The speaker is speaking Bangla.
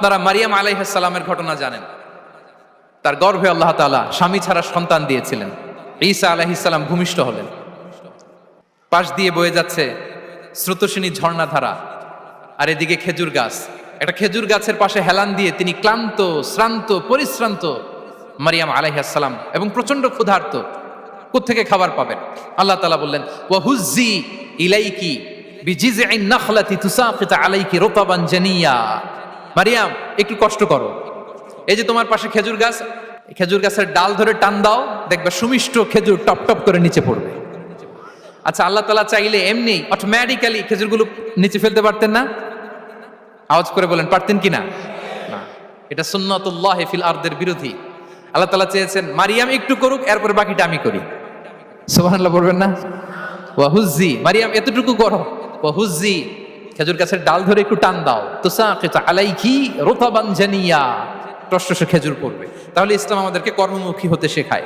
আপনারা মারিয়াম আলাইহাসাল্লামের ঘটনা জানেন। তার গর্ভে আল্লাহ তাআলা স্বামী ছাড়া সন্তান দিয়েছিলেন। ঈসা আলাইহিসাল্লাম ভূমিষ্ঠ হলেন। পাশ দিয়ে বয়ে যাচ্ছে স্রোতস্বিনী ঝর্ণাধারা। আর এদিকে খেজুর গাছ। একটা খেজুর গাছের পাশে হেলান দিয়ে তিনি ক্লান্ত, শ্রান্ত, পরিশ্রান্ত মারিয়াম আলাইহাসাল্লাম এবং প্রচণ্ড ক্ষুধার্ত কোত্থেকে খাবার পাবেন? আল্লাহ তালা বললেন ওয়াহুজি ইলাইকি বিজিজআইন নাখলাতি তুসাকিত আলাইকি রতাবান জানিয়া। মারিয়াম, একটু কষ্ট করো। এই যে তোমার পাশে খেজুর গাছ খেজুর গাছের ডাল ধরে টান দাও, দেখবে সুমিষ্ট খেজুর টপ টপ করে নিচে পড়বে। আচ্ছা আল্লাহ তালা চাইলে এমনি অটোমেটিক্যালি খেজুরগুলো নিচে ফেলতে পারতেন না? আওয়াজ করে বলেন, পারতেন কি না। এটা সুন্নাতুল্লাহ ফিল আর্দের বিরোধী। আল্লাহ তালা চেয়েছেন, মারিয়াম একটু করুক, এরপরে বাকিটা আমি করি। সুবহানাল্লাহ বলবেন না? ওয়াহুজ্জি মারিয়াম এতটুকু করো। ওয়াহুজ্জি খেজুর গাছের ডাল ধরে একটু টান দাও। তুসাকিত আলাইকি রোতাবান জানিয়া। প্রশ্ন খেজুর করবে। তাহলে ইসলাম আমাদেরকে কর্মমুখী হতে শেখায়।